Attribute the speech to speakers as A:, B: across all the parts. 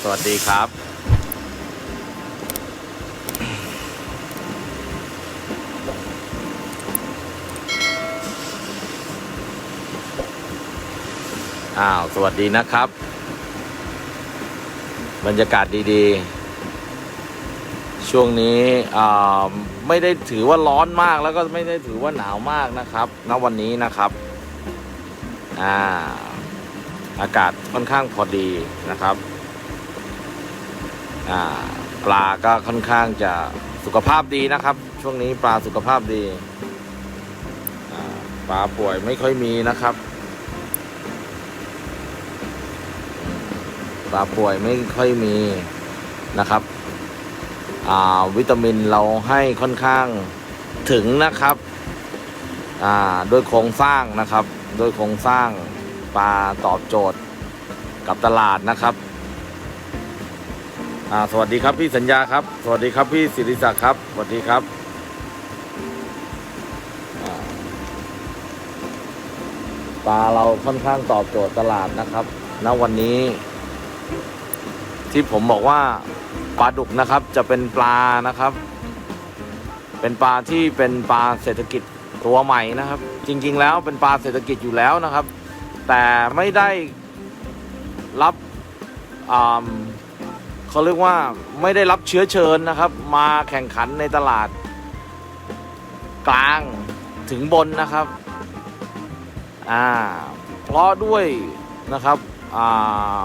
A: สวัสดีครับ อ้าว สวัสดีนะครับ บรรยากาศดีๆ ช่วงนี้อ่าไม่ได้ถือว่าร้อนมากแล้วก็ไม่ได้ถือว่าหนาวมากนะครับณวันนี้นะครับ อ่า อากาศค่อนข้างพอดีนะครับ ปลาก็ค่อนข้างจะสุขภาพดีนะครับ ช่วงนี้ปลาสุขภาพดีปลาป่วยไม่ค่อยมีนะครับปลาป่วยไม่ค่อยมีนะครับวิตามินเราให้ค่อนข้างถึงนะครับโดยโครงสร้างนะครับ โดยโครงสร้างปลาตอบโจทย์กับตลาดนะครับ อ่าสวัสดีครับพี่สัญญาครับ สวัสดีครับพี่ศิริศักดิ์ครับ สวัสดีครับปลาเราค่อนข้างตอบโจทย์ตลาดนะครับณวันนี้ ที่ผมบอกว่าปลาดุกนะครับจะเป็นปลานะครับ เป็นปลาที่เป็นปลาเศรษฐกิจตัวใหม่นะครับ จริง ๆ แล้วเป็นปลาเศรษฐกิจอยู่แล้วนะครับ แต่ไม่ได้รับอ่า เขาเรียกว่าไม่ได้รับเชื้อเชิญนะครับ มาแข่งขันในตลาด กลางถึงบนนะครับอ่าเพราะด้วยนะครับอ่า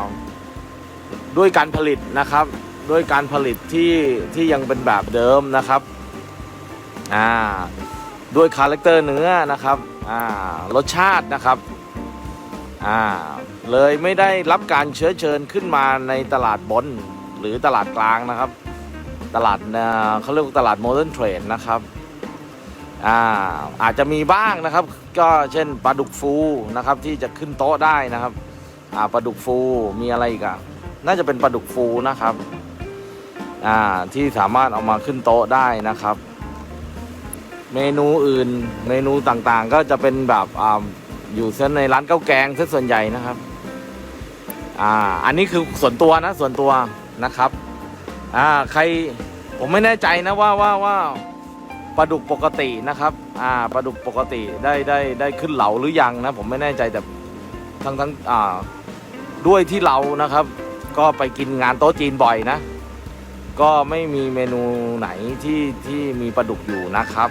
A: ด้วยการผลิตนะครับ ด้วยการผลิตที่ที่ยังเป็นแบบเดิมนะครับอ่าด้วยคาแรคเตอร์เนื้อนะครับอ่ารสชาตินะครับอ่าเลยไม่ได้รับการเชื้อเชิญขึ้นมาในตลาดบน หรือตลาดกลางนะครับ ตลาดเขาเรียกตลาดโมเดิร์นเทรดนะครับอ่าอาจจะมีบ้างนะครับ ก็เช่นปลาดุกฟูนะครับที่จะขึ้นโต๊ะได้นะครับปลาดุกฟูมีอะไรอีกอะน่าจะเป็นปลาดุกฟูนะครับที่สามารถเอามาขึ้นโต๊ะได้นะครับ เมนูอื่นเมนูต่างๆ ก็จะเป็นแบบออยู่เส้นในร้านข้าวแกงเส้นส่วนใหญ่นะครับ อ่า อันนี้คือส่วนตัวนะส่วนตัว นะครับอ่าใครผมไม่แน่ใจนะว่าว่าว่าปลาดุกปกตินะครับอ่าปลาดุกปกติได้ได้ได้ขึ้นเหลาหรือยังนะผมไม่แน่ใจแต่ทั้งทั้งอ่าด้วยที่เรานะครับ ก็ไปกินงานโต๊ะจีนบ่อยนะ ก็ไม่มีเมนูไหนที่ที่มีปลาดุกอยู่นะครับ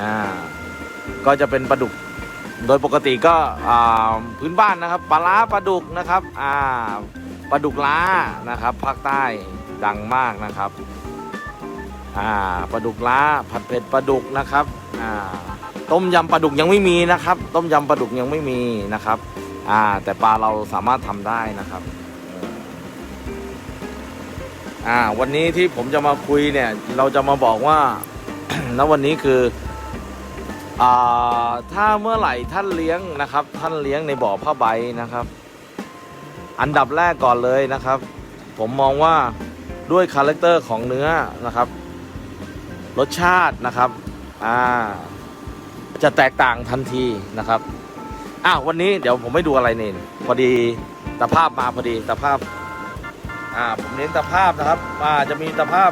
A: นะก็จะเป็นปลาดุกโดยปกติก็อ่าพื้นบ้านนะครับปลาล้าปลาดุกนะครับอ่า ปลาดุกล้านะครับภาคใต้ดังมากนะครับอ่าปลาดุกล้าผัดเผ็ดปลาดุกนะครับอ่าต้มยำปลาดุกยังไม่มีนะครับ ต้มยำปลาดุกยังไม่มีนะครับอ่าแต่ปลาเราสามารถทำได้นะครับอ่าวันนี้ที่ผมจะมาคุยเนี่ยเราจะมาบอกว่าณวันนี้คืออ่าถ้าเมื่อไหร่ท่านเลี้ยงนะครับ ท่านเลี้ยงในบ่อผ้าใบนะครับ อันดับแรกก่อนเลยนะครับ ผมมองว่าด้วยคาแรคเตอร์ของเนื้อนะครับ รสชาตินะครับอ่าจะแตกต่างทันทีนะครับอ้าววันนี้เดี๋ยวผมไม่ดูอะไรเนี่พอดีตะภาพมาพอดีตะภาพอ่าผมเน้นตะภาพนะครับอ่าจะมีตะภาพ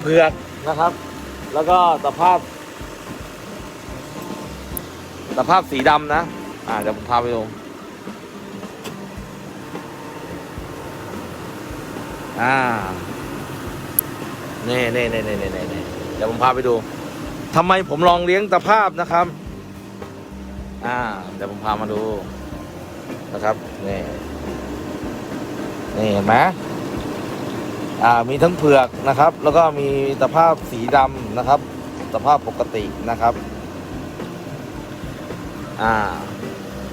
A: เผือกนะครับ แล้วก็ตะภาพตะภาพสีดำนะ อ่าเดี๋ยวผมพาไปดู อ่าเน่เน่เน่เน่เน่น่เน่เดี๋ยวผมพาไปดูทำไมผมลองเลี้ยงตะภาพนะครับ อ่า เดี๋ยวผมพามาดูนะครับนี่นี่เห็นไหมอ่ามีทั้งเผือกนะครับ แล้วก็มีตะภาพสีดำนะครับ ตะภาพปกตินะครับ อ่า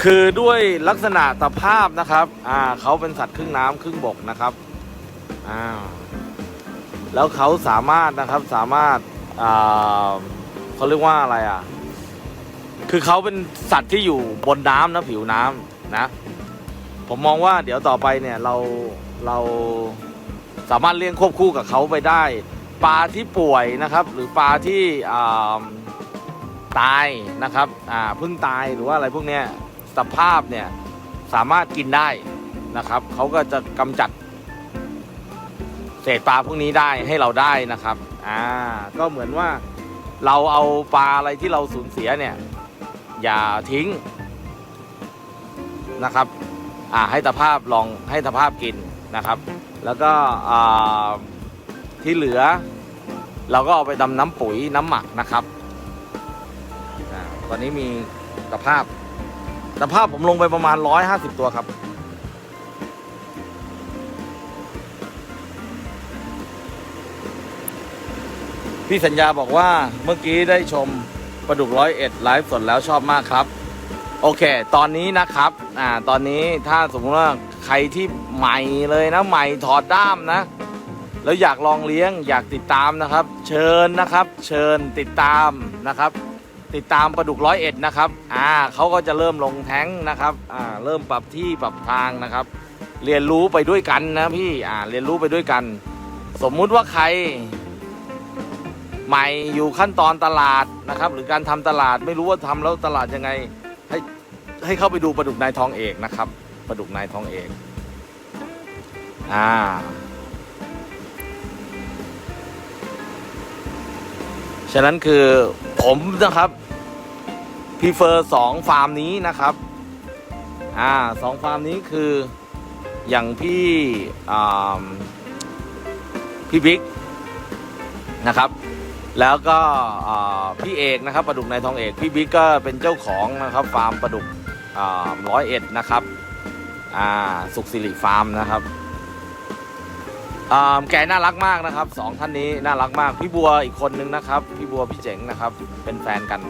A: คือด้วยลักษณะตะภาพนะครับ อ่าเขาเป็นสัตว์ครึ่งน้ำครึ่งบกนะครับ อ่าแล้วเขาสามารถนะครับสามารถเขาเรียกว่าอะไรอะ คือเขาเป็นสัตว์ที่อยู่บนน้ำนะผิวน้ำนะ ผมมองว่าเดี๋ยวต่อไปเนี่ยเราเราสามารถเลี้ยงควบคู่กับเขาไปได้ ปลาที่ป่วยนะครับ หรือปลาที่ตายนะครับอ่าเพิ่งตายหรือว่าอะไรพวกเนี้ยสภาพเนี่ยสามารถกินได้นะครับเขาก็จะกำจัด เศษปลาพวกนี้ได้ให้เราได้นะครับอ่าก็เหมือนว่าเราเอาปลาอะไรที่เราสูญเสียเนี่ย อย่าทิ้งนะครับอ่าให้ตะภาพลองให้ตะภาพกินนะครับ แล้วก็อ่าที่เหลือ เราก็เอาไปดำน้ำปุ๋ยน้ำหมักนะครับตอนนี้มีตะภาพตะภาพผมลงไปประมาณ 150 ตัวครับ พี่สัญญาบอกว่าเมื่อกี้ได้ชมประดุกร้อยเอ็ดไลฟ์สดแล้วชอบมากครับ โอเค ตอนนี้นะครับอ่าตอนนี้ถ้าสมมติว่าใครที่ใหม่เลยนะใหม่ถอดด้ามนะ แล้วอยากลองเลี้ยงอยากติดตามนะครับ เชิญนะครับ เชิญติดตามนะครับ ติดตามประดุกร้อยเอ็ดนะครับอ่าเขาก็จะเริ่มลงแท้งนะครับอ่าเริ่มปรับที่ปรับทางนะครับ เรียนรู้ไปด้วยกันนะพี่อ่าเรียนรู้ไปด้วยกัน สมมุติว่าใคร ใหม่อยู่ขั้นตอนตลาดนะครับ หรือการทำตลาดไม่รู้ว่าทำแล้วตลาดยังไง ให้ให้เข้าไปดูปลาดุกนายทองเอกนะครับปลาดุกนายทองเอกอ่าฉะนั้นคือผมนะครับพีเฟอร์สองฟาร์มนี้นะครับอ่าสองฟาร์มนี้คืออย่างพี่อ่าพี่บิ๊กนะครับ แล้วก็พี่เอกนะครับปลาดุกนายทองเอก พี่บิ๊กก็เป็นเจ้าของนะครับฟาร์มปลาดุกร้อยเอ็ดนะครับอ่าสุขสิริฟาร์มนะครับอ่าแกน่ารักมากนะครับสองท่านนี้น่ารักมาก พี่บัวอีกคนนึงนะครับ พี่บัวพี่เจ๋งนะครับ เป็นแฟนกัน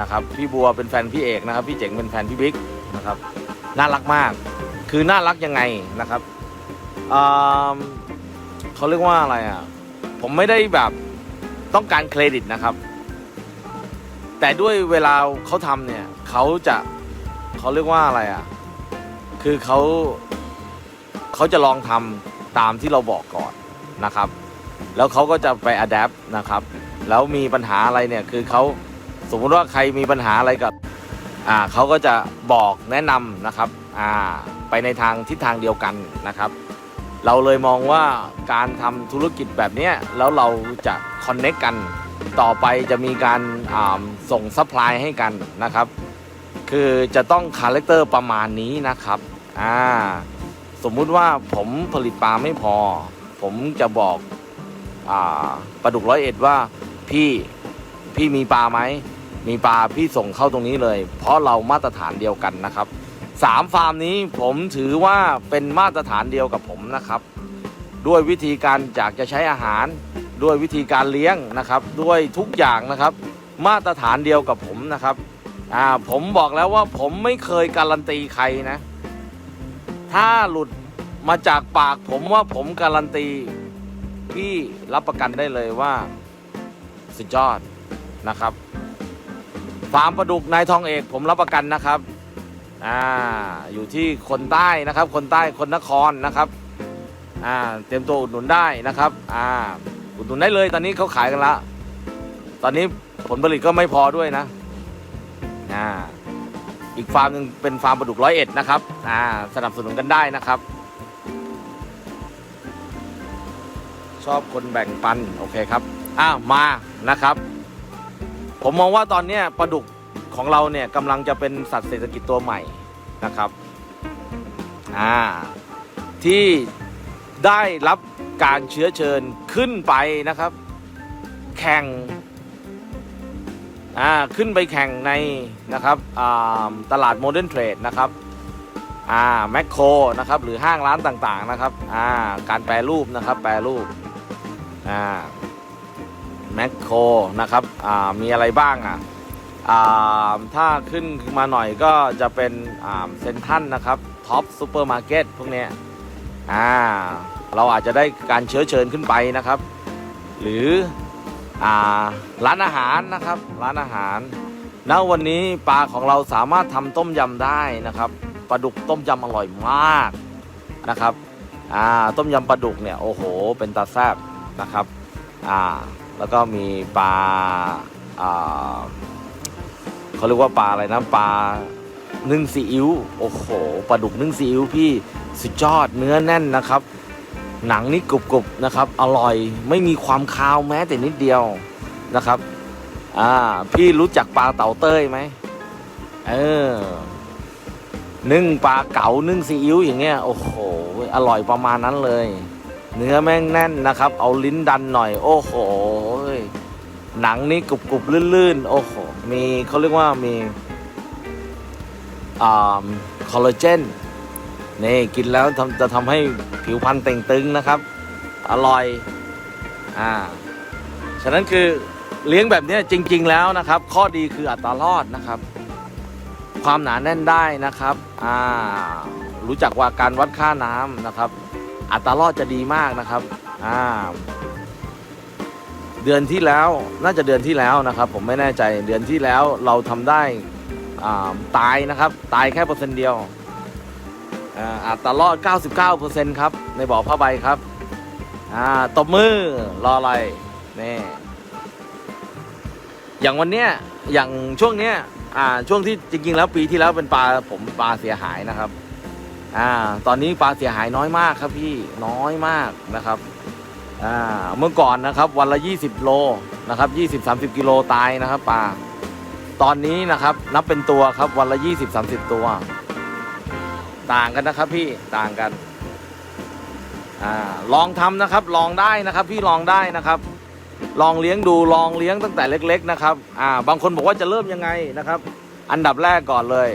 A: นะครับ พี่บัวเป็นแฟนพี่เอกนะครับ พี่เจ๋งเป็นแฟนพี่บิ๊กนะครับ น่ารักมาก คือน่ารักยังไงนะครับอ่าเขาเรียกว่าอะไรอะ ผมไม่ได้แบบ ต้องการเครดิตนะครับ แต่ด้วยเวลาเขาทำเนี่ยเขาจะเขาเรียกว่าอะไรอะ คือเขาเขาจะลองทำตามที่เราบอกก่อนนะครับ แล้วเขาก็จะไปอัดแอปนะครับ แล้วมีปัญหาอะไรเนี่ยคือเขาสมมติว่าใครมีปัญหาอะไรกับอ่าเขาก็จะบอกแนะนำนะครับอ่าไปในทางทิศทางเดียวกันนะครับ เราเลยมองว่าการทำธุรกิจแบบนี้แล้วเราจะคอนเน็กกันต่อไปจะมีการาส่งซัพพลายให้กันนะครับ คือจะต้องคาแรคเตอร์ประมาณนี้นะครับอ่าสมมุติว่าผมผลิตปลาไม่พอ ผมจะบอกอ่าปลาดุกร้อยเอ็ดว่าพี่พี่มีปลาไหมมีปลาพี่ส่งเข้าตรงนี้เลย เพราะเรามาตรฐานเดียวกันนะครับ สามฟาร์มนี้ผมถือว่าเป็นมาตรฐานเดียวกับผมนะครับ ด้วยวิธีการอยากจะใช้อาหาร ด้วยวิธีการเลี้ยงนะครับ ด้วยทุกอย่างนะครับ มาตรฐานเดียวกับผมนะครับอ่าผมบอกแล้วว่าผมไม่เคยการันตีใครนะ ถ้าหลุดมาจากปากผมว่าผมการันตีพี่รับประกันได้เลยว่าสุดยอดนะครับฟาร์มปลาดุกนายทองเอกผมรับประกันนะครับ อ่าอยู่ที่คนใต้นะครับ คนใต้คนนครนะครับอ่าเตรียมตัวอุดหนุนได้นะครับอ่าอุดหนุนได้เลยตอนนี้เขาขายกันละ ตอนนี้ผลผลิตก็ไม่พอด้วยนะอ่าอีกฟาร์มหนึ่งเป็นฟาร์มปลาดุกร้อยเอ็ดนะครับอ่าสนับสนุนกันได้นะครับ ชอบคนแบ่งปันโอเคครับอ้าวมานะครับ ผมมองว่าตอนนี้ปลาดุก ของเราเนี่ยกำลังจะเป็นสัตว์เศรษฐกิจตัวใหม่นะครับอ่าที่ได้รับการเชื้อเชิญขึ้นไปนะครับ แข่งอ่าขึ้นไปแข่งในนะครับอ่าตลาดโมเดิร์นเทรดนะครับอ่าแมคโครนะครับหรือห้างร้านต่างๆนะครับอ่าการแปรรูปนะครับแปรรูปอ่าแมคโครนะครับอ่ามีอะไรบ้างอะ ถ้าขึ้นมาหน่อยก็จะเป็นเซนทันนะครับท็อปซูเปอร์มาร์เก็ตพวกนี้อ่าเราอาจจะได้การเชื้อเชิญขึ้นไปนะครับ หรืออ่าร้านอาหารนะครับร้านอาหารณวันนี้ปลาของเราสามารถทำต้มยำได้นะครับปลาดุกต้มยำอร่อยมากนะครับอ่าต้มยำปลาดุกเนี่ยโอ้โห เป็นตาแซบนะครับอ่าแล้วก็มีปลาอ่า เขาเรียกว่าปลาอะไรนะปลานึ่งซีอิ๊วโอ้โหปลาดุกนึ่งซีอิ๊วพี่สุดยอดเนื้อแน่นนะครับ หนังนี่กรุบๆนะครับ อร่อยไม่มีความคาวแม้แต่นิดเดียวนะครับอ่าพี่รู้จักปลาเต่าเต้ยไหมเออนึ่งปลาเก๋านึ่งซีอิ๊วอย่างเงี้ยโอ้โหอร่อยประมาณนั้นเลย เนื้อแม่งแน่นนะครับ เอาลิ้นดันหน่อย โอ้โห หนังนี่กรุบๆลื่นๆ โอ้โห มีเขาเรียกว่ามีอ่าคอลลาเจนนี่กินแล้วทำจะทำให้ผิวพรรณเต่งตึงนะครับ อร่อย อ่า ฉะนั้นคือเลี้ยงแบบนี้จริง ๆ แล้วนะครับ ข้อดีคืออัตรารอดนะครับ ความหนาแน่นได้นะครับ อ่า รู้จักว่าการวัดค่าน้ำนะครับ อัตรารอดจะดีมากนะครับ อ่า เดือนที่แล้วน่าจะเดือนที่แล้วนะครับ ผมไม่แน่ใจเดือนที่แล้วเราทำได้อ่าตายนะครับ ตายแค่เปอร์เซ็นต์เดียวอ่าอัตรารอด 99%ครับ ในบ่อผ้าใบครับอ่าตบมือรออะไรนี่อย่างวันเนี้ยอย่างช่วงเนี้ยอ่าช่วงที่จริงๆแล้วปีที่แล้วเป็นปลาผมปลาเสียหายนะครับอ่าตอนนี้ปลาเสียหายน้อยมากครับพี่น้อยมากนะครับ อ่าเมื่อก่อนนะครับวันละ 20 โลนะครับ20-30 กิโลตายนะครับปลาตอนนี้นะครับนับเป็นตัวครับวันละ 20-30 ตัว ต่างกันนะครับพี่ต่างกันอ่าลองทำนะครับลองได้นะครับพี่ลองได้นะครับ ลองเลี้ยงดูลองเลี้ยงตั้งแต่เล็ก ๆ นะครับอ่าบางคนบอกว่าจะเริ่มยังไงนะครับ อันดับแรกก่อนเลย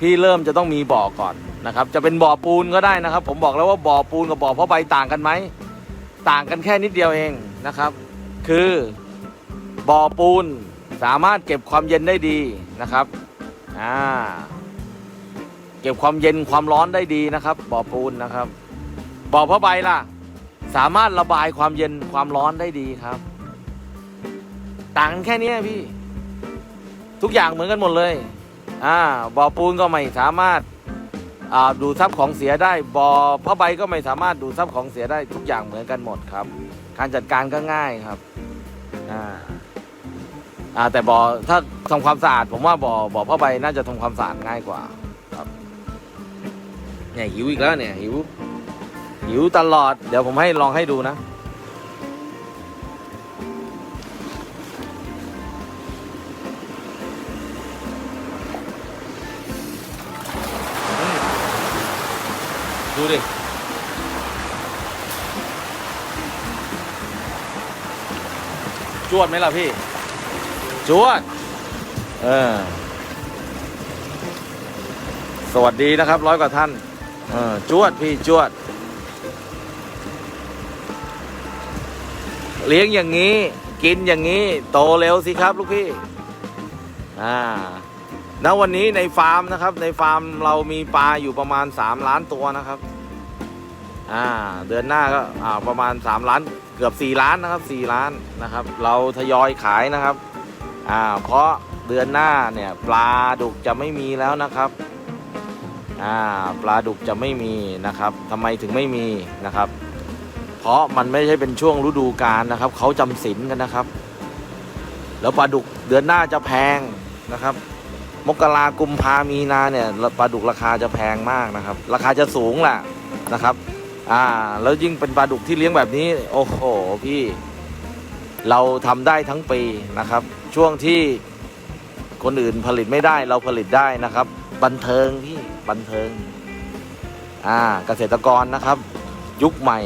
A: พี่เริ่มจะต้องมีบ่อก่อนนะครับ จะเป็นบ่อปูนก็ได้นะครับ ผมบอกแล้วว่าบ่อปูนกับบ่อผ้าใบต่างกันไหม ต่างกันแค่นิดเดียวเองนะครับ คือบ่อปูนสามารถเก็บความเย็นได้ดีนะครับอ่าเก็บความเย็นความร้อนได้ดีนะครับบ่อปูนนะครับบ่อผ้าใบล่ะ สามารถระบายความเย็นความร้อนได้ดีครับ ต่างกันแค่นี้พี่ ทุกอย่างเหมือนกันหมดเลยอ่าบ่อปูนก็ไม่สามารถ ดูดซับของเสียได้บ่อผ้าใบก็ไม่สามารถดูดซับของเสียได้ทุกอย่างเหมือนกันหมดครับ การจัดการก็ง่ายครับอ่าอ่าแต่บ่อถ้าทำความสะอาดผมว่าบ่อบ่อผ้าใบน่าจะทำความสะอาดง่ายกว่าครับเนี่ยหิวอีกแล้วเนี่ยหิวหิวตลอดเดี๋ยวผมให้ลองให้ดูนะ ดิ จวดไหมล่ะพี่ จวด เออ สวัสดีนะครับ ร้อยกว่าท่าน เออ จวดพี่จวด เลี้ยงอย่างนี้ กินอย่างนี้ โตเร็วสิครับ ลูกพี่ อ่าณวันนี้ในฟาร์มนะครับ ในฟาร์มเรามีปลาอยู่ประมาณ 3 ล้านตัวนะครับ อ่าเดือนหน้าก็อ่าประมาณ 3 ล้านเกือบ 4 ล้านนะครับ 4 ล้านนะครับ เราทยอยขายนะครับอ่าเพราะเดือนหน้าเนี่ยปลาดุกจะไม่มีแล้วนะครับอ่าปลาดุกจะไม่มีนะครับทำไมถึงไม่มีนะครับ เพราะมันไม่ใช่เป็นช่วงฤดูกาลนะครับเขาจำศีลกันนะครับ แล้วปลาดุกเดือนหน้าจะแพงนะครับ มกรากุมภามีนาเนี่ยปลาดุกราคาจะแพงมากนะครับ ราคาจะสูงแหละนะครับ อ่า แล้วยิ่งเป็นปลาดุกที่เลี้ยงแบบนี้ โอ้โหพี่ เราทำได้ทั้งปีนะครับ ช่วงที่คนอื่นผลิตไม่ได้เราผลิตได้นะครับ บันเทิงพี่บันเทิง อ่า เกษตรกรนะครับ ยุคใหม่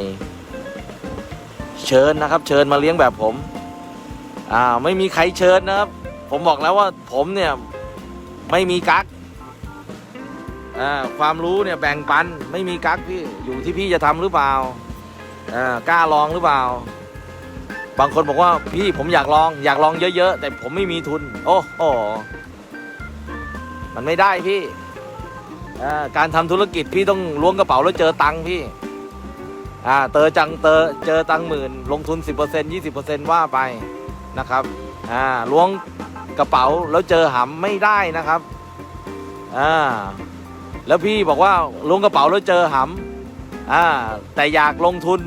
A: เชิญนะครับ เชิญมาเลี้ยงแบบผม อ่า ไม่มีใครเชิญนะครับ ผมบอกแล้วว่าผมเนี่ย ไม่มีกัก ความรู้เนี่ยแบ่งปันไม่มีกักพี่อยู่ที่พี่จะทำหรือเปล่ากล้าลองหรือเปล่า บางคนบอกว่าพี่ผมอยากลองอยากลองเยอะๆ แต่ผมไม่มีทุน โอ้โหมันไม่ได้พี่การทำธุรกิจพี่ต้องล้วงกระเป๋าแล้วเจอตังค์พี่เตอจังเตอเจอตังค์หมื่น ลงทุน 10% 20%ว่าไปนะครับล้วงกระเป๋าแล้วเจอหำไม่ได้นะครับ อ่า แล้วพี่บอกว่าลงกระเป๋าแล้วเจอหำอ่าแต่อยากลงทุน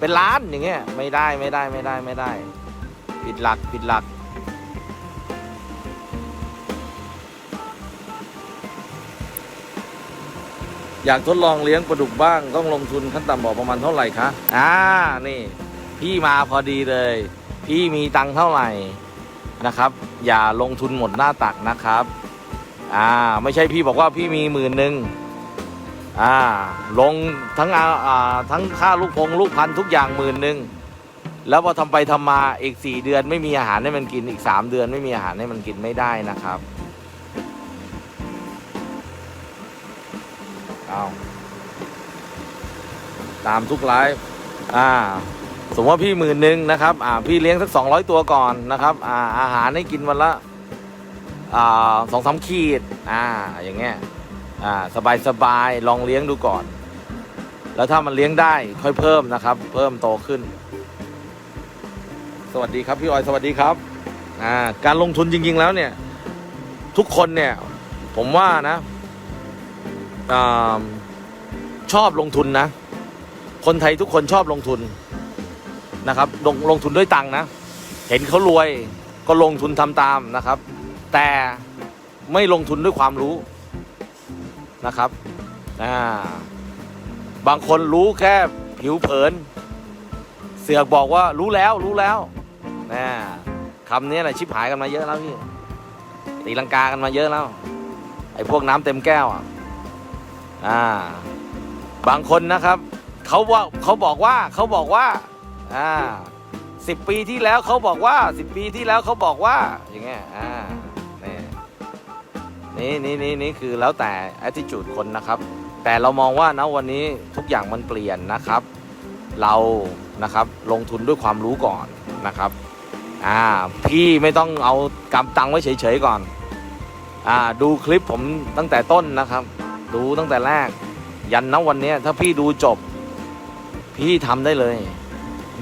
A: เป็นล้านอย่างเงี้ยไม่ได้ไม่ได้ไม่ได้ไม่ได้ ผิดหลักผิดหลักออยากทดลองเลี้ยงปลาดุกบ้าง ต้องลงทุนขั้นต่ำบอกประมาณเท่าไหร่คะอ่านี่พี่มาพอดีเลย พี่มีตังค์เท่าไหร่นะครับ อย่าลงทุนหมดหน้าตักนะครับ อ่าไม่ใช่พี่บอกว่าพี่มีหมื่นหนึ่งอ่าลงทั้งอ่าทั้งค่าลูกพงลูกพันทุกอย่างหมื่นหนึ่งแล้วพอทำไปทำมาอีกสี่เดือนไม่มีอาหารให้มันกินอีกสามเดือนไม่มีอาหารให้มันกินไม่ได้นะครับเอาตามทุกไลฟ์อ่าสมมติว่าพี่หมื่นหนึ่งนะครับอ่าพี่เลี้ยงสักสองร้อยตัวก่อนนะครับอ่าอาหารให้กินวันละ สองสามขีดอ่าอย่างเงี้ยอ่าสบายสบายลองเลี้ยงดูก่อน แล้วถ้ามันเลี้ยงได้ค่อยเพิ่มนะครับ เพิ่มโตขึ้น สวัสดีครับพี่ออยสวัสดีครับอ่าการลงทุนจริง ๆ แล้วเนี่ย ทุกคนเนี่ย ผมว่านะอ่าชอบลงทุนนะ คนไทยทุกคนชอบลงทุนนะครับ ลงลงทุนด้วยตังค์นะ เห็นเขารวยก็ลงทุนทำตามนะครับ แต่ไม่ลงทุนด้วยความรู้นะครับอ่าบางคนรู้แค่ผิวเผิน เสือกบอกว่ารู้แล้วรู้แล้วนะคำนี้แหละชิบหายกันมาเยอะแล้วพี่ตีลังกากันมาเยอะแล้ว ไอ้พวกน้ำเต็มแก้วอะอ่า บางคนนะครับเขาว่าเขาบอกว่าเขาบอกว่าอ่าสิบปีที่แล้วเขาบอกว่าสิบปีที่แล้วเขาบอกว่าอย่างเงี้ยอ่า นี่นี่นี่นี่คือแล้วแต่ attitude คนนะครับ แต่เรามองว่านะวันนี้ทุกอย่างมันเปลี่ยนนะครับ เรานะครับลงทุนด้วยความรู้ก่อนนะครับอ่าพี่ไม่ต้องเอากำตังไว้เฉยๆก่อนอ่าดูคลิปผมตั้งแต่ต้นนะครับ ดูตั้งแต่แรก ยันนะวันนี้ถ้าพี่ดูจบ พี่ทำได้เลย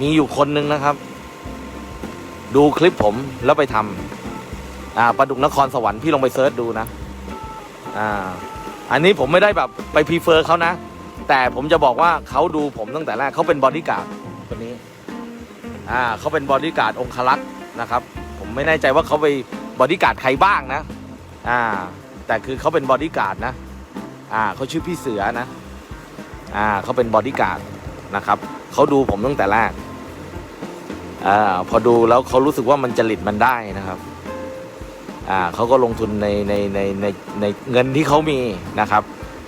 A: มีอยู่คนหนึ่งนะครับ ดูคลิปผมแล้วไปทำอ่าปลาดุกนครสวรรค์พี่ลองไปเซิร์ชดูนะ อ่าอันนี้ผมไม่ได้แบบไปพรีเฟอร์เขานะ แต่ผมจะบอกว่าเขาดูผมตั้งแต่แรกเขาเป็นบอดี้การ์ดคนนี้อ่าเขาเป็นบอดี้การ์ดองคลักษ์นะครับ ผมไม่แน่ใจว่าเขาไปบอดี้การ์ดใครบ้างนะอ่าแต่คือเขาเป็นบอดี้การ์ดนะอ่าเขาชื่อพี่เสือนะอ่าเขาเป็นบอดี้การ์ดนะครับเขาดูผมตั้งแต่แรกอ่าพอดูแล้วเขารู้สึกว่ามันจริตมันได้นะครับ อ่าเขาก็ลงทุนในในในในในเงินที่เขามีนะครับ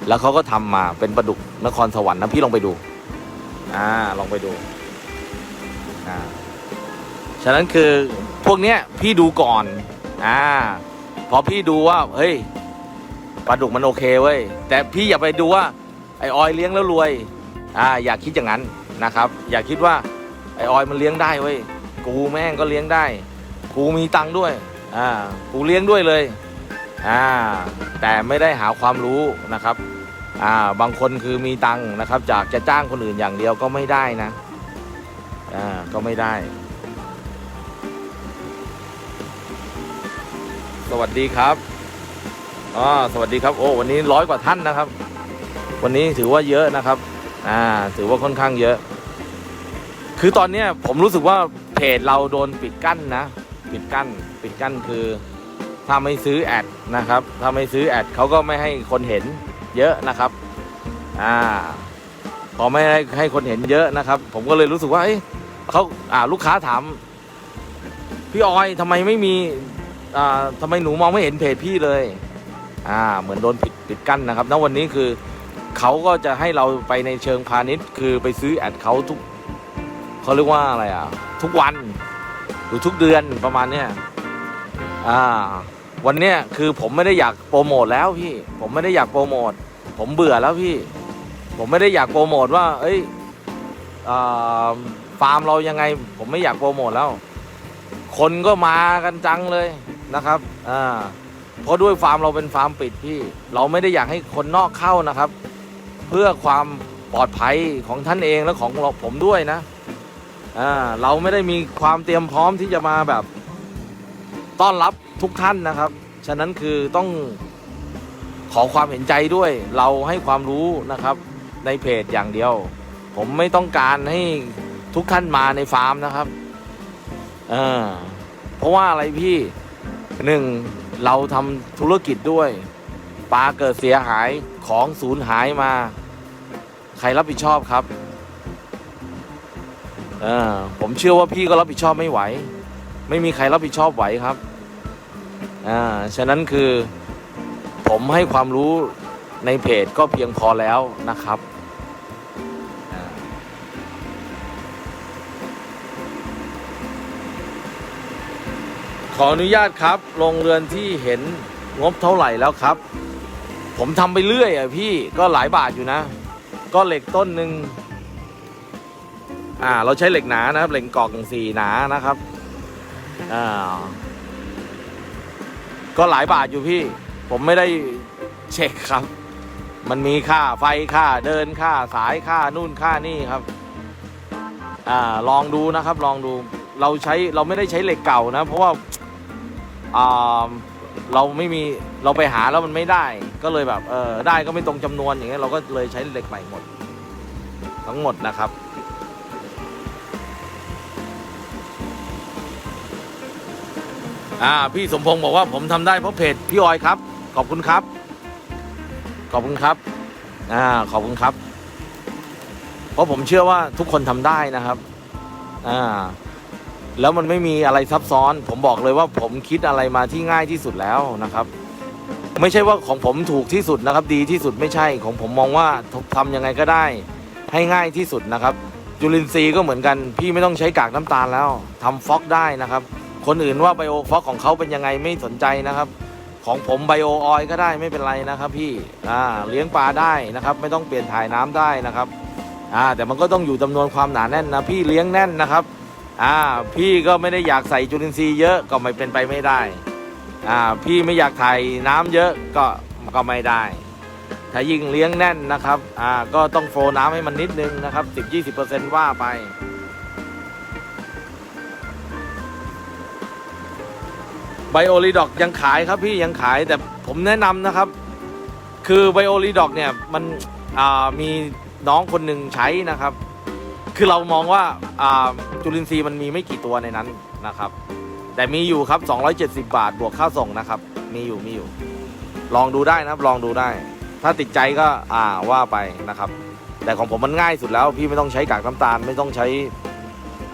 A: แล้วเขาก็ทำมาเป็นปลาดุกนครสวรรค์นะพี่ลองไปดูอ่าลองไปดูอ่าฉะนั้นคือพวกเนี้ยพี่ดูก่อนอ่าพอพี่ดูว่าเฮ้ยปลาดุกมันโอเคเว้ยแต่พี่อย่าไปดูว่าไอออยเลี้ยงแล้วรวยอ่าอย่าคิดอย่างนั้นนะครับ อย่าคิดว่าไอออยมันเลี้ยงได้เว้ยกูแม่งก็เลี้ยงได้กูมีตังค์ด้วย อ่ากูเลี้ยงด้วยเลยอ่าแต่ไม่ได้หาความรู้นะครับอ่าบางคนคือมีตังค์นะครับ จากจะจ้างคนอื่นอย่างเดียวก็ไม่ได้นะอ่าก็ไม่ได้ สวัสดีครับอ๋อสวัสดีครับโอ้วันนี้ร้อยกว่าท่านนะครับ วันนี้ถือว่าเยอะนะครับอ่าถือว่าค่อนข้างเยอะ คือตอนเนี้ยผมรู้สึกว่าเพจเราโดนปิดกั้นนะ ปิดกั้น ปิดกั้นคือ ถ้าไม่ซื้อแอดนะครับ ถ้าไม่ซื้อแอดเขาก็ไม่ให้คนเห็นเยอะนะครับอ่าพอไม่ให้ให้คนเห็นเยอะนะครับ ผมก็เลยรู้สึกว่าเอ้ยเขาอ่าลูกค้าถาม พี่ออยทำไมไม่มีอ่าทำไมหนูมองไม่เห็นเพจพี่เลย อ่า เหมือนโดนปิดปิดกั้นนะครับณวันนี้คือเขาก็จะให้เราไปในเชิงพาณิชย์ คือไปซื้อแอดเขาทุกเขาเรียกว่าอะไรอะ ทุกวัน หรือทุกเดือนประมาณเนี้ย อ่า วันเนี้ยคือผมไม่ได้อยากโปรโมทแล้วพี่ ผมไม่ได้อยากโปรโมท ผมเบื่อแล้วพี่ ผมไม่ได้อยากโปรโมทว่า เอ้ยอ่าฟาร์มเรายังไง ผมไม่อยากโปรโมทแล้ว คนก็มากันจังเลยนะครับ อ่า เพราะด้วยฟาร์มเราเป็นฟาร์มปิดพี่ เราไม่ได้อยากให้คนนอกเข้านะครับ เพื่อความปลอดภัยของท่านเองและของเราผมด้วยนะ อ่า เราไม่ได้มีความเตรียมพร้อมที่จะมาแบบ ต้อนรับทุกท่านนะครับ ฉะนั้นคือต้องขอความเห็นใจด้วยเราให้ความรู้นะครับ ในเพจอย่างเดียว ผมไม่ต้องการให้ทุกท่านมาในฟาร์มนะครับเออเพราะว่าอะไรพี่หนึ่งเราทำธุรกิจด้วยปลาเกิดเสียหายของสูญหายมา ใครรับผิดชอบครับ เออผมเชื่อว่าพี่ก็รับผิดชอบไม่ไหว ไม่มีใครรับผิดชอบไหวครับอ่าฉะนั้นคือผมให้ความรู้ในเพจก็เพียงพอแล้วนะครับอขออนุญาตครับ โรงเรือนที่เห็นงบเท่าไหร่แล้วครับ ผมทำไปเรื่อยอะพี่ก็หลายบาทอยู่นะ ก็เหล็กต้นหนึ่งอ่า เราใช้เหล็กหนานะครับ เหล็กกรอกสี่หนานะครับ อ่าก็หลายบาทอยู่พี่ ผมไม่ได้เช็คครับ มันมีค่าไฟค่าเดินค่าสายค่านู่นค่านี่ครับ อ่าลองดูนะครับ ลองดู เราใช้เราไม่ได้ใช้เหล็กเก่านะ เพราะว่าอ่าเราไม่มีเราไปหาแล้วมันไม่ได้ ก็เลยแบบเออได้ก็ไม่ตรงจำนวนอย่างเงี้ยเราก็เลยใช้เหล็กใหม่หมด ทั้งหมดนะครับ อ่าพี่สมพงศ์บอกว่าผมทำได้เพราะเพจพี่ออยครับ ขอบคุณครับ ขอบคุณครับอ่าขอบคุณครับ เพราะผมเชื่อว่าทุกคนทำได้นะครับอ่าแล้วมันไม่มีอะไรซับซ้อน ผมบอกเลยว่าผมคิดอะไรมาที่ง่ายที่สุดแล้วนะครับ ไม่ใช่ว่าของผมถูกที่สุดนะครับ ดีที่สุดไม่ใช่ของผมมองว่าทำยังไงก็ได้ ให้ง่ายที่สุดนะครับ จุลินทรีย์ก็เหมือนกัน พี่ไม่ต้องใช้กากน้ำตาลแล้วทำฟอกได้นะครับ คนอื่นว่าไบโอฟอกของเขาเป็นยังไงไม่สนใจนะครับ ของผมไบโอออยก็ได้ไม่เป็นไรนะครับ พี่อ่าเลี้ยงปลาได้นะครับ ไม่ต้องเปลี่ยนถ่ายน้ำได้นะครับอ่าแต่มันก็ต้องอยู่จำนวนความหนาแน่นนะพี่เลี้ยงแน่นนะครับอ่าพี่ก็ไม่ได้อยากใส่จุลินทรีย์เยอะก็ไม่เป็นไปไม่ได้อ่าพี่ไม่อยากถ่ายน้ำเยอะก็ก็ไม่ได้ ถ้ายิ่งเลี้ยงแน่นนะครับอ่าก็ต้องโฟน้ำให้มันนิดนึงนะครับ 10-20%ว่าไป ไบโอรีดอกยังขายครับพี่ยังขายแต่ผมแนะนำนะครับ คือไบโอรีดอกเนี่ยมันอ่ามีน้องคนหนึ่งใช้นะครับ คือเรามองว่าอ่าจุลินทรีย์มันมีไม่กี่ตัวในนั้นนะครับ แต่มีอยู่ครับ 270 บาทบวกค่าส่งนะครับ มีอยู่มีอยู่ ลองดูได้นะครับลองดูได้ ถ้าติดใจก็อ่าว่าไปนะครับ แต่ของผมมันง่ายสุดแล้ว พี่ไม่ต้องใช้กากน้ำตาล ไม่ต้องใช้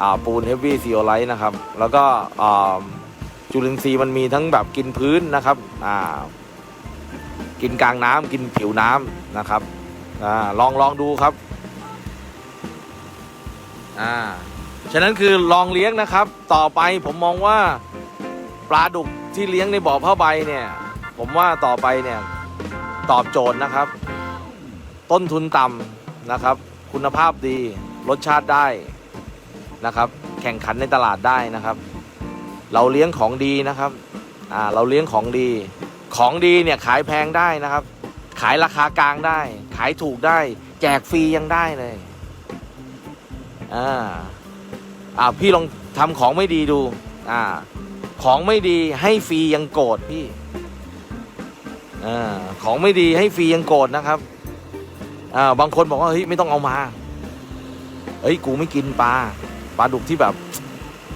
A: อ่าปูนเฮฟวี่ซีโอไลท์นะครับ แล้วก็อ่า จุลินทรีย์มันมีทั้งแบบกินพื้นนะครับอ่ากินกลางน้ำกินผิวน้ำนะครับอ่าลองลองดูครับอ่าฉะนั้นคือลองเลี้ยงนะครับ ต่อไปผมมองว่าปลาดุกที่เลี้ยงในบ่อผ้าใบเนี่ยผมว่าต่อไปเนี่ยตอบโจทย์นะครับ ต้นทุนต่ำนะครับ คุณภาพดีรสชาติได้นะครับ แข่งขันในตลาดได้นะครับ เราเลี้ยงของดีนะครับอ่าเราเลี้ยงของดี ของดีเนี่ยขายแพงได้นะครับ ขายราคากลางได้ ขายถูกได้ แจกฟรียังได้เลยอ่าอ่าพี่ลองทำของไม่ดีดูอ่าของไม่ดีให้ฟรียังโกรธพี่อ่าของไม่ดีให้ฟรียังโกรธนะครับอ่าบางคนบอกว่าเฮ้ยไม่ต้องเอามา เฮ้ยกูไม่กินปลาปลาดุกที่แบบ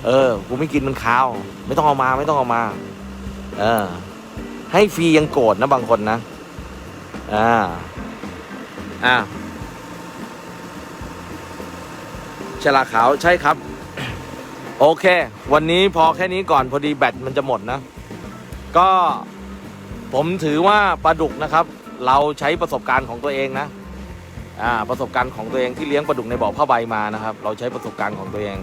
A: เออ กูไม่กินมันคาว ไม่ต้องเอามาไม่ต้องเอามา เออ ให้ฟรียังโกรธนะบางคนนะ อ่า อ่าฉลาขาวใช่ครับ โอเค วันนี้พอแค่นี้ก่อนพอดีแบตมันจะหมดนะ ก็ผมถือว่าปลาดุกนะครับ เราใช้ประสบการณ์ของตัวเองนะอ่าประสบการณ์ของตัวเองที่เลี้ยงปลาดุกในบ่อผ้าใบมานะครับ เราใช้ประสบการณ์ของตัวเอง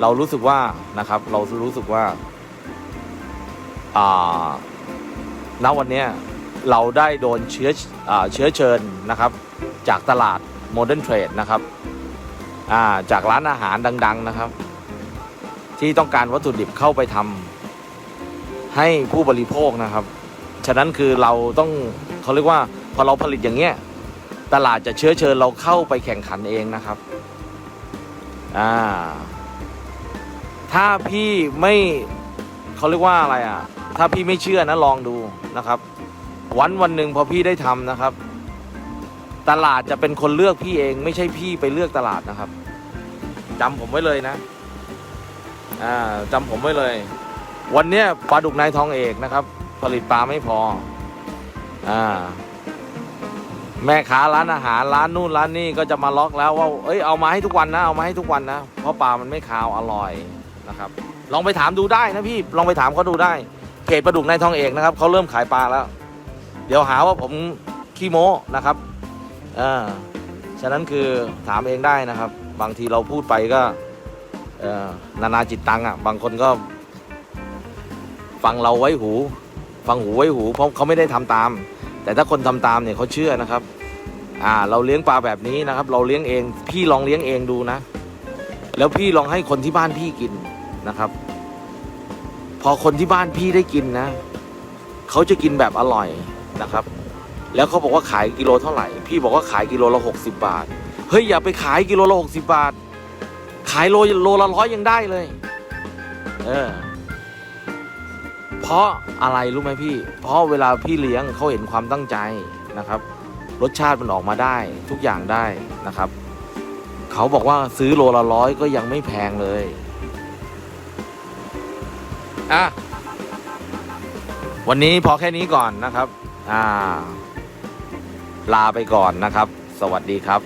A: เรารู้สึกว่านะครับ เรารู้สึกว่าอ่าณวันนี้เราได้โดนเชื้อเชื้อเชิญนะครับ จากตลาดโมเดิร์นเทรดนะครับอ่าจากร้านอาหารดัง ๆนะครับ ที่ต้องการวัตถุดิบเข้าไปทำให้ผู้บริโภคนะครับ ฉะนั้นคือเราต้องเขาเรียกว่าพอเราผลิตอย่างเงี้ยตลาดจะเชื้อเชิญเราเข้าไปแข่งขันเองนะครับ อ่า ถ้าพี่ไม่เขาเรียกว่าอะไรอะ ถ้าพี่ไม่เชื่อนะลองดูนะครับ วันวันหนึ่งพอพี่ได้ทำนะครับ ตลาดจะเป็นคนเลือกพี่เอง ไม่ใช่พี่ไปเลือกตลาดนะครับจำผมไว้เลยนะอ่าจำผมไว้เลย วันเนี้ยปลาดุกนายทองเอกนะครับ ผลิตปลาไม่พออ่าแม่ค้าร้านอาหารร้านนู่นร้านนี่ก็จะมาล็อกแล้วว่า เอ้ยเอามาให้ทุกวันนะ เอามาให้ทุกวันนะ เพราะปลามันไม่คาวอร่อย นะครับ ลองไปถามดูได้นะพี่ลองไปถามเขาดูได้เพจปลาดุกในายทองเอกนะครับเขาเริ่มขายปลาแล้ว เดี๋ยวหาว่าผมขี้โม้นะครับเออฉะนั้นคือถามเองได้นะครับ บางทีเราพูดไปก็เออนานาจิตตังอะ บางคนก็ ฟังเราไว้หู ฟังหูไว้หู เพราะเขาไม่ได้ทำตาม แต่ถ้าคนทำตามเนี่ยเขาเชื่อนะครับ อ่า เราเลี้ยงปลาแบบนี้นะครับ เราเลี้ยงเอง พี่ลองเลี้ยงเองดูนะ แล้วพี่ลองให้คนที่บ้านพี่กิน นะครับ พอคนที่บ้านพี่ได้กินนะเขาจะกินแบบอร่อยนะครับ แล้วเขาบอกว่าขายกิโลเท่าไหร่ พี่บอกว่าขายกิโลละหกสิบาทเฮ้ยอย่าไปขายกิโลละหกสิบาท ขายโลโลละร้อยยังได้เลย เออเพราะอะไรรู้ไหมพี่ เพราะเวลาพี่เลี้ยงเขาเห็นความตั้งใจนะครับ รสชาติมันออกมาได้ทุกอย่างได้นะครับ เขาบอกว่าซื้อโลละร้อยก็ยังไม่แพงเลย อะวันนี้พอแค่นี้ก่อนนะครับ อ่า ลาไปก่อนนะครับ สวัสดีครับ